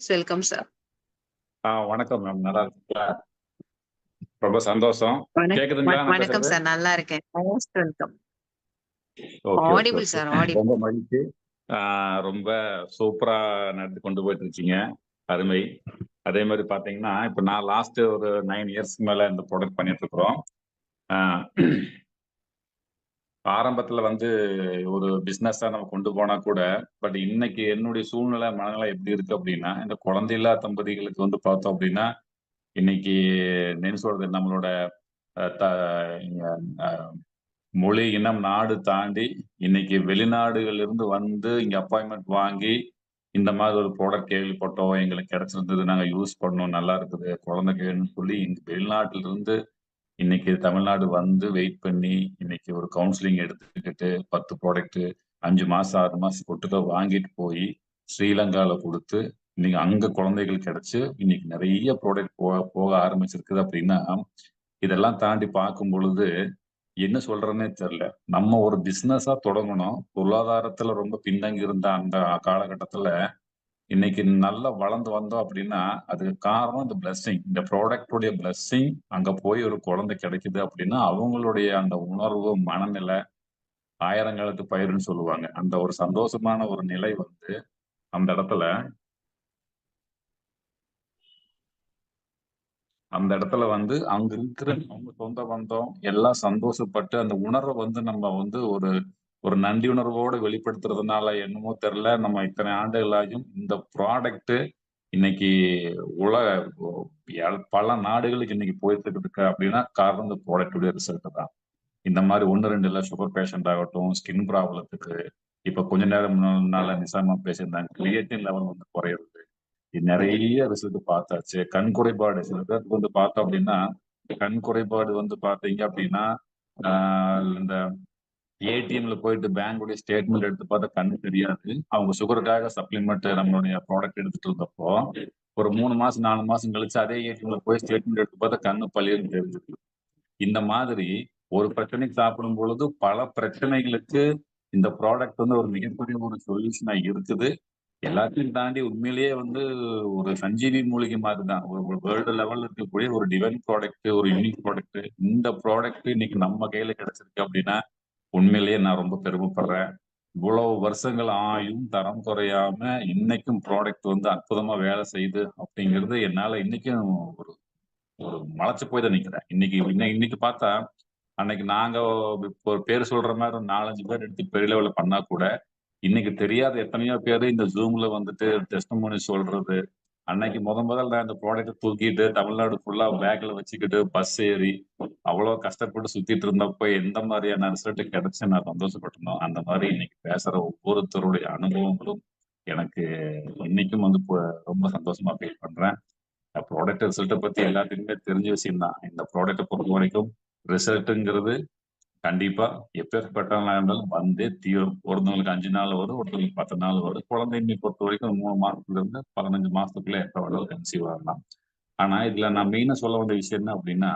Welcome sir. ஆ வணக்கம் ma'am. நல்லா இருக்கீங்களா? ரொம்ப சந்தோஷம். கேக்குதுங்களா நான் வணக்கம்? சார். நல்லா இருக்கேன். Most welcome. Audible. Sir. Audible. ரொம்ப மகிழ்ச்சி. ரொம்ப சூப்பரா நடத்தி கொண்டு போயிட்டு இருக்கீங்க. அருமை. அதே மாரி பார்த்தீங்கன்னா, இப்ப நான் லாஸ்ட் ஒரு 9 இயர்ஸ்க்கு மேல இந்த ப்ராடக்ட் பண்ணிட்டு இருக்கிறோம். ஆரம்பத்துல வந்து ஒரு பிசினஸா நம்ம கொண்டு போனா கூட, பட் இன்னைக்கு என்னுடைய சூழ்நிலை, மனநிலை எப்படி இருக்கு அப்படின்னா, இந்த குழந்தையில்லா தம்பதிகளுக்கு வந்து பார்த்தோம் அப்படின்னா, இன்னைக்கு என்ன சொல்றது நம்மளோட த மொழி, இனம், நாடு தாண்டி இன்னைக்கு வெளிநாடுகள்ல இருந்து வந்து இங்க அப்பாயின்மெண்ட் வாங்கி, இந்த மாதிரி ஒரு ப்ராடக்ட் கேள்விப்பட்டோம். எங்களுக்கு கிடைச்சிருந்தது. நாங்க யூஸ் பண்ணோம். நல்லா இருக்குது. குழந்தைக்கு வேணும்னு சொல்லி இங்க வெளிநாட்டுல இருந்து இன்னைக்கு தமிழ்நாடு வந்து வெயிட் பண்ணி, இன்னைக்கு ஒரு கவுன்சிலிங் எடுத்துக்கிட்டு 10 ப்ராடக்ட் அஞ்சு மாசம், ஆறு மாசம் கொட்டுக்க வாங்கிட்டு போய் ஸ்ரீலங்கால கொடுத்து இன்னைக்கு அங்க குழந்தைகள் கிடைச்சு, இன்னைக்கு நிறைய ப்ராடக்ட் போக போக ஆரம்பிச்சிருக்குது அப்படின்னா, இதெல்லாம் தாண்டி பார்க்கும் பொழுது, என்ன சொல்றேன்னே தெரியல. நம்ம ஒரு பிசினஸா தொடங்கணும். பொருளாதாரத்துல ரொம்ப பின்தங்கி இருந்த அந்த காலகட்டத்துல, இன்னைக்கு நல்லா வளர்ந்து வந்தோம் அப்படின்னா, அதுக்கு காரணம் இந்த பிளஸ்ஸிங் இந்த ப்ராடக்டுடைய பிளஸ்ஸிங் அங்க போய் ஒரு குழந்தை கிடைக்குது அப்படின்னா, அவங்களுடைய அந்த உணர்வு, மனநிலை, ஆயிரங்காலத்து பயிருன்னு சொல்லுவாங்க. அந்த ஒரு சந்தோஷமான ஒரு நிலை வந்து, அந்த இடத்துல அந்த இடத்துல வந்து அங்க இருக்கிற அவங்க சொந்த பந்தம் எல்லாம் சந்தோஷப்பட்டு, அந்த உணர்வை வந்து நம்ம வந்து ஒரு ஒரு நன்றி உணர்வோடு வெளிப்படுத்துறதுனால என்னமோ தெரியல, நம்ம இத்தனை ஆண்டுகளாயும் இந்த ப்ராடக்ட் இன்னைக்கு உலக பல நாடுகளுக்கு இன்னைக்கு போயிட்டு இருக்கு அப்படின்னா, காரணம் இந்த ப்ராடக்டுடைய ரிசல்ட் தான். இந்த மாதிரி ஒன்று ரெண்டு இல்லை சுகர் பேஷண்ட் ஆகட்டும், ஸ்கின் ப்ராப்ளத்துக்கு, இப்போ கொஞ்ச நேரம் முன்னால நிசாமா பேசியிருந்தாங்க. கிரியேட்டின் லெவல் வந்து குறையிறது. இது நிறைய ரிசல்ட் பார்த்தாச்சு. கண் குறைபாடு சில பேருக்கு வந்து பார்த்தோம் அப்படின்னா, கண் குறைபாடு வந்து பார்த்தீங்க அப்படின்னா, இந்த ஏடிஎம்ல போயிட்டு பேங்குடைய ஸ்டேட்மெண்ட் எடுத்து பார்த்தா கண்ணு தெரியாது. அவங்க சுகருக்காக சப்ளிமெண்ட் நம்மளுடைய ப்ராடக்ட் எடுத்துட்டு இருந்தப்போ, ஒரு மூணு மாசம், நாலு மாசம் கழிச்சு அதே ஏடிஎம்ல போய் ஸ்டேட்மெண்ட் எடுத்து பார்த்தா கண்ணு பளீர்ன்னு தெரிஞ்சிருக்கு இந்த மாதிரி ஒரு பிரச்சனைக்கு சாப்பிடும் பொழுது, பல பிரச்சனைகளுக்கு இந்த ப்ராடக்ட் வந்து ஒரு மிகப்பெரிய ஒரு சொல்யூஷனா இருக்குது. எல்லாத்தையும் தாண்டி உண்மையிலேயே வந்து ஒரு சஞ்சீவி மூலிகை மாதிரி தான். ஒரு ஒரு வேர்ல்டு லெவல்ல இருக்கக்கூடிய ஒரு டிவைன் ப்ராடக்ட், ஒரு யூனிக் ப்ராடக்ட். இந்த ப்ராடக்ட் இன்னைக்கு நம்ம கையில கிடைச்சிருக்கு அப்படின்னா, உண்மையிலேயே நான் ரொம்ப பெருமைப்படுறேன். இவ்வளவு வருஷங்கள் ஆயும் தரம் குறையாம இன்னைக்கும் ப்ராடக்ட் வந்து அற்புதமா வேலை செய்யுது அப்படிங்கிறது என்னால இன்னைக்கும் ஒரு ஒரு மலைச்சு போய் தான் நிக்கிறேன். இன்னைக்கு இன்னைக்கு பார்த்தா, அன்னைக்கு நாங்க இப்போ ஒரு பேர் சொல்ற மாதிரி ஒரு 4, 5 பேர் எடுத்து பெரிய லெவலில் பண்ணா கூட, இன்னைக்கு தெரியாத எத்தனையோ பேர் இந்த ஜூம்ல வந்துட்டு டெஸ்டிமோனி சொல்றது, அன்னைக்கு முதல் முதல்ல இந்த ப்ராடக்ட் தூக்கிட்டு தமிழ்நாடு ஃபுல்லா பேக்ல வச்சுக்கிட்டு பஸ் ஏறி, அவ்வளோ கஷ்டப்பட்டு சுத்திட்டு இருந்தப்ப எந்த மாதிரியான ரிசல்ட் கிடைச்சு நான் சந்தோஷப்பட்டேனோ, அந்த மாதிரி இன்னைக்கு பேசுற ஒவ்வொருத்தருடைய அனுபவங்களும் எனக்கு இன்னைக்கும் வந்து ரொம்ப சந்தோஷமா ஃபீல் பண்றேன். ப்ராடக்ட் ரிசல்ட்டை பத்தி எல்லாத்துக்குமே தெரிஞ்ச விஷயம் தான். இந்த ப்ராடக்ட்டை பொறுத்த வரைக்கும் ரிசல்ட்டுங்கிறது கண்டிப்பா எப்பேற்பட்டவங்களா இருந்தாலும் வந்தே தீரும். ஒருத்தவங்களுக்கு அஞ்சு நாள் வரும், ஒருத்தவங்களுக்கு 10 நாள் வரும். குழந்தையின்மை பொறுத்தவரைக்கும் 3 மாசத்துல இருந்து 15 மாசத்துக்குள்ள எப்ப வேணாலும் கன்சீவ் ஆகலாம். ஆனா, இதுல நான் மெயினா சொல்ல வேண்டிய விஷயம் என்ன அப்படின்னா,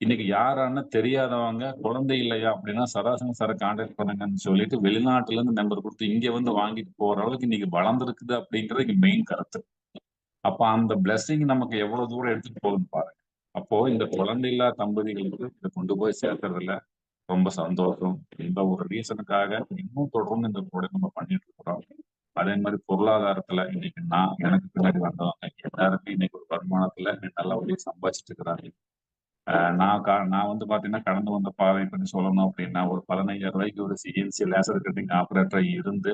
இன்னைக்கு யாரான்னு தெரியாதவங்க குழந்தை இல்லையா அப்படின்னா, சராசரி சார கான்டாக்ட் பண்ணுங்கன்னு சொல்லிட்டு வெளிநாட்டுல இருந்து நம்பர் கொடுத்து இங்க வந்து வாங்கிட்டு போற அளவுக்கு இன்னைக்கு வளர்ந்துருக்குது அப்படிங்கிறது இங்க மெயின் கருத்து. அப்ப அந்த பிளெஸ்ஸிங் நமக்கு எவ்வளவு தூரம் எடுத்துட்டு போகுதுன்னு பாருங்க. அப்போ இந்த குழந்தையில்லா தம்பதிகளுக்கு இதை கொண்டு போய் சேர்க்கறதுல ரொம்ப சந்தோஷம். இந்த ஒரு ரீசனுக்காக இன்னும் தொடர்ந்து இந்த கூட நம்ம பண்ணிட்டு இருக்கிறோம். அதே மாதிரி பொருளாதாரத்துல இன்னைக்கு நான் எனக்கு பின்னாடி வந்தவங்க எல்லாருமே இன்னைக்கு ஒரு வருமானத்துல நல்லபடியா சம்பாதிச்சுட்டு இருக்கிறாங்க. நான் கா நான் வந்து பாத்தீங்கன்னா கடந்து வந்த பாதை பண்ணி சொல்லணும் அப்படின்னா, ஒரு ரூ. 15,000 ஒரு சிஎன்சி லேசர் கட்டிங் ஆப்பரேட்டரா இருந்து,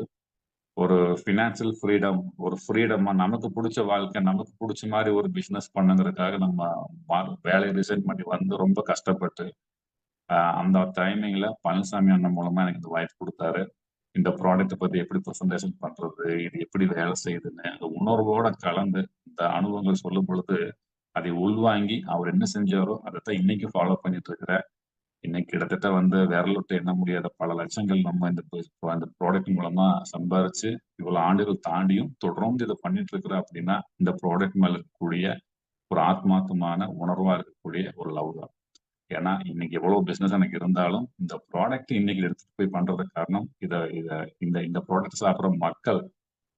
ஒரு ஃபினான்சியல் ஃப்ரீடம், ஒரு ஃப்ரீடமா நமக்கு பிடிச்ச வாழ்க்கை, நமக்கு பிடிச்ச மாதிரி ஒரு பிசினஸ் பண்ணுங்கிறதுக்காக நம்ம வேலையை ரிசைன் பண்ணி வந்து ரொம்ப கஷ்டப்பட்டு, அந்த டைமிங்ல பழனிசாமி அண்ணன் மூலமா எனக்கு இந்த வாய்ப்பு கொடுத்தாரு இந்த ப்ராடக்ட்டை பத்தி எப்படி ப்ரெசன்டேஷன் பண்றது? இது எப்படி வேலை செய்யுதுன்னு, அந்த உணர்வோட கலந்து இந்த அனுபவங்கள் சொல்லும் பொழுது, அதை உள்வாங்கி அவர் என்ன செஞ்சாரோ, அதைத்தான் இன்னைக்கு ஃபாலோ பண்ணிட்டு இருக்கிற இன்னைக்கு கிட்டத்தட்ட வந்து விரலுட்டு எண்ண முடியாத பல லட்சங்கள் நம்ம இந்த ப இந்த ப்ராடக்ட் மூலமா சம்பாரிச்சு, இவ்வளவு ஆண்டுகள் தாண்டியும் தொடர்ந்து இதை பண்ணிட்டு இருக்கிற அப்படின்னா, இந்த ப்ராடக்ட் மேல இருக்கக்கூடிய ஒரு ஆத்மாத்தமான உணர்வா இருக்கக்கூடிய ஒரு லவ் தான். ஏன்னா, இன்னைக்கு எவ்வளவு பிசினஸ் எனக்கு இருந்தாலும், இந்த ப்ராடக்ட் இன்னைக்கு எடுத்துட்டு போய் பண்றது காரணம், இதை இதை இந்த இந்த ப்ராடக்ட் சாப்பிட்ற மக்கள்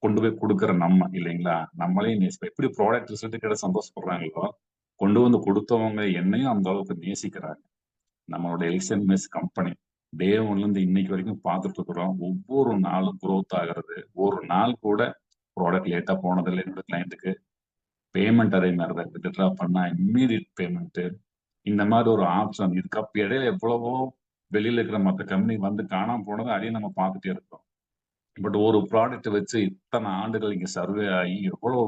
கொண்டு போய் கொடுக்குற நம்ம இல்லைங்களா? நம்மளே நேசி எப்படி ப்ராடக்ட் ரிசல்ட் கிட்ட சந்தோஷப்படுறாங்களோ கொண்டு வந்து கொடுத்தவங்க என்னையும் அந்த அளவுக்கு நேசிக்கிறாங்க. நம்மளோட எலிசன் மெஸ் கம்பெனி டே ஒன்லேருந்து இன்னைக்கு வரைக்கும் பார்த்துட்டு இருக்கிறோம். ஒவ்வொரு நாளும் குரோத் ஆகிறது. ஒரு நாள் கூட ப்ராடக்ட் லேட்டாக போனதில்லை என்னோட கிளைண்ட்டுக்கு பேமெண்ட் அதே மாதிரி தான் வித்ட்ரா பண்ணால் இம்மீடியட் பேமெண்ட்டு இந்த மாதிரி ஒரு ஆப்ஷன் இதுக்கு அப்ப இடையில எவ்வளவோ வெளியில இருக்கிற மற்ற கம்பெனி வந்து காணாம போனதை அதையும் நம்ம பார்த்துட்டே இருக்கோம். பட் ஒரு ப்ராடக்ட் வச்சு இத்தனை ஆண்டுகள் இங்க சர்வே ஆகி எவ்வளவு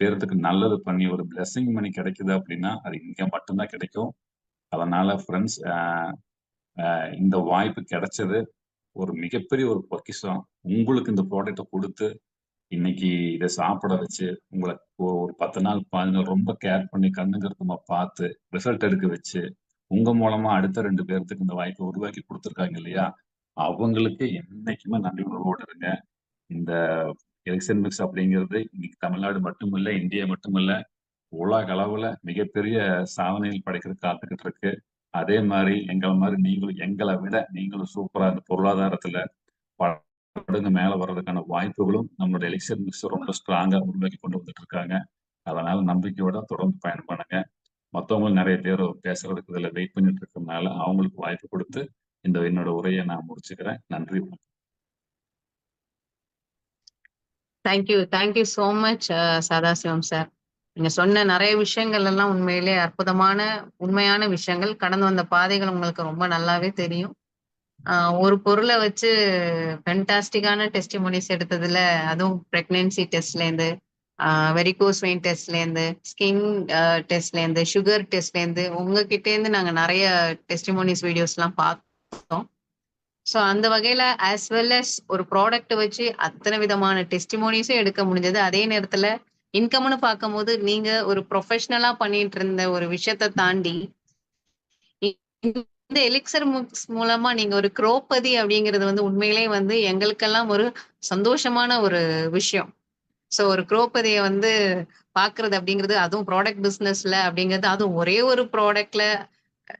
பேர்த்துக்கு நல்லது பண்ணி ஒரு பிளெஸிங் பண்ணி கிடைக்குது அப்படின்னா அது இங்க மட்டும்தான் கிடைக்கும். அதனால ஃப்ரெண்ட்ஸ் இந்த வாய்ப்பு கிடைச்சது ஒரு மிகப்பெரிய ஒரு பொக்கிஷம். உங்களுக்கு இந்த ப்ராடக்ட்டை கொடுத்து இன்னைக்கு இதை சாப்பிட வச்சு உங்களை ஒரு பத்து நாள் பதினஞ்சு நாள் ரொம்ப கேர் பண்ணி கண்ணுங்கிறதுமா பார்த்து ரிசல்ட் எடுக்க வச்சு உங்க மூலமா அடுத்த ரெண்டு பேர்த்துக்கு இந்த வாய்ப்பை உருவாக்கி கொடுத்துருக்காங்க இல்லையா? அவங்களுக்கு என்னைக்குமே நன்றி உணர்வோடு இருங்க இந்த எலெக்ஷன் மிக்ஸ் அப்படிங்கிறது இன்னைக்கு தமிழ்நாடு மட்டுமில்ல இந்தியா மட்டுமில்ல உலக அளவுல மிகப்பெரிய சாதனைகள் படைக்கிறது காத்துக்கிட்டு இருக்கு. அதே மாதிரி எங்களை மாதிரி நீங்களும் எங்களை விட நீங்களும் சூப்பரா இந்த பொருளாதாரத்துல மடங்கு மேல வர்றதுக்கான வாய்ப்புகளும் நம்மளோட எலெக்ஷன் மிக்ஸ் ரொம்ப ஸ்ட்ராங்கா உருவாக்கி கொண்டு வந்துட்டு இருக்காங்க அதனால நம்பிக்கையோட தொடர்ந்து பயணம் பண்ணுங்க. மற்றவங்களும் நிறைய பேர் பேசுறதுக்கு இதில் வெயிட் பண்ணிட்டு இருக்கிறதுனால அவங்களுக்கு வாய்ப்பு கொடுத்து இந்த என்னோட உரையை நான் முடிச்சுக்கிறேன். நன்றி வணக்கம். Thank you thank you so much Sadasivam sir நீங்க சொன்ன நிறைய விஷயங்கள் எல்லாம் உண்மையிலே அற்புதமான உண்மையான விஷயங்கள். கடந்து வந்த பாதைகள் உங்களுக்கு ரொம்ப நல்லாவே தெரியும். ஒரு பொருளை வச்சு ஃபென்டாஸ்டிக்கான டெஸ்டிமோனிஸ் எடுத்ததுல அதுவும் பிரெக்னன்சி டெஸ்ட்ல இருந்து வெரிகோஸ் வெயின் டெஸ்ட்ல இருந்து ஸ்கின் டெஸ்ட்ல இருந்து சுகர் டெஸ்ட்ல இருந்து உங்ககிட்ட இருந்து நாங்க நிறைய டெஸ்டிமோனிஸ் வீடியோஸ் எல்லாம் பார்த்தோம் ஸோ அந்த வகையில ஆஸ் வெல் அஸ் ஒரு ப்ராடக்ட் வச்சு அத்தனை விதமான டெஸ்டிமோனிஸும் எடுக்க முடிஞ்சது. அதே நேரத்துல இன்கம்னு பார்க்கும்போது நீங்க ஒரு ப்ரொஃபஷ்னலாக பண்ணிட்டு இருந்த ஒரு விஷயத்தை தாண்டி இந்த எலிக்சர் முக்ஸ் மூலமா நீங்க ஒரு குரோபதி அப்படிங்கிறது வந்து உண்மையிலே வந்து எங்களுக்கெல்லாம் ஒரு சந்தோஷமான ஒரு விஷயம். ஸோ ஒரு குரோபதியை வந்து பாக்குறது அப்படிங்கிறது அதுவும் ப்ராடக்ட் பிசினஸ்ல அப்படிங்கிறது அதுவும் ஒரே ஒரு ப்ராடக்ட்ல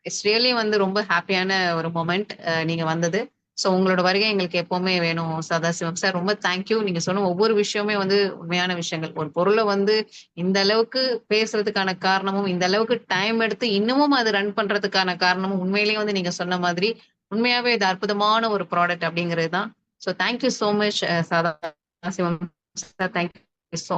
இட்ஸ் ரியலி வந்து ரொம்ப ஹாப்பியான ஒரு மொமெண்ட் நீங்க வந்தது. ஸோ உங்களோட வருகை எங்களுக்கு எப்பவுமே வேணும் சதாசிவம். சார் ரொம்ப தேங்க்யூ நீங்க சொன்ன ஒவ்வொரு விஷயமே வந்து உண்மையான விஷயங்கள். ஒரு பொருளை வந்து இந்த அளவுக்கு பேசுறதுக்கான காரணமும் இந்த அளவுக்கு டைம் எடுத்து இன்னமும் அது ரன் பண்றதுக்கான காரணமும் உண்மையிலேயே வந்து நீங்க சொன்ன மாதிரி உண்மையாவே இது அற்புதமான ஒரு ப்ராடக்ட் அப்படிங்கிறது தான். So thank you so much Sadasivam. Sir thank you so